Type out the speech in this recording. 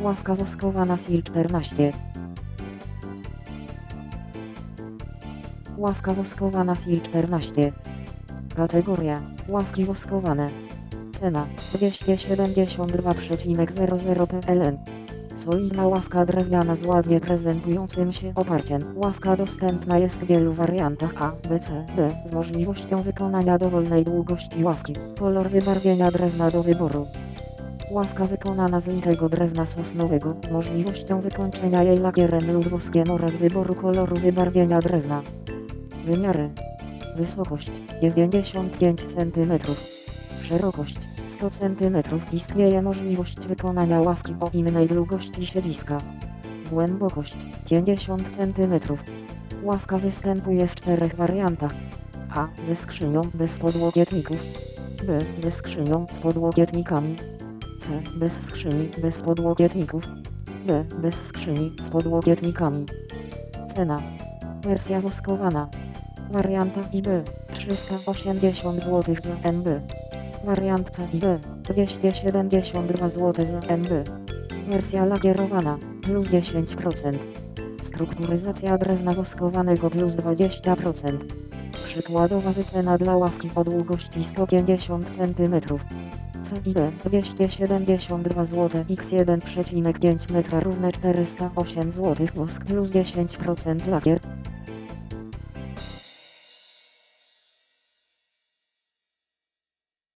Ławka woskowana SIL 14. Ławka woskowana SIL 14. Kategoria Ławki woskowane. Cena 272,00 PLN. Solidna ławka drewniana z ładnie prezentującym się oparciem. Ławka dostępna jest w wielu wariantach A, B, C, D z możliwością wykonania dowolnej długości ławki. Kolor wybarwienia drewna do wyboru. Ławka wykonana z litego drewna sosnowego z możliwością wykończenia jej lakierem lub woskiem oraz wyboru koloru wybarwienia drewna. Wymiary. Wysokość 95 cm. Szerokość 100 cm. Istnieje możliwość wykonania ławki o innej długości siedziska. Głębokość 50 cm. Ławka występuje w czterech wariantach. A. Ze skrzynią bez podłokietników. B. Ze skrzynią z podłokietnikami. C. Bez skrzyni bez podłokietników. D. Bez skrzyni z podłokietnikami. Cena. Wersja woskowana. Warianta IB 380 zł za MB. Wariant C i D 272 zł za MB. Wersja lakierowana plus 10%. Strukturyzacja drewna woskowanego plus 20%. Przykładowa wycena dla ławki o długości 150 cm. CID 272 zł x 1,5 m równe 408 zł wosk plus 10% lakier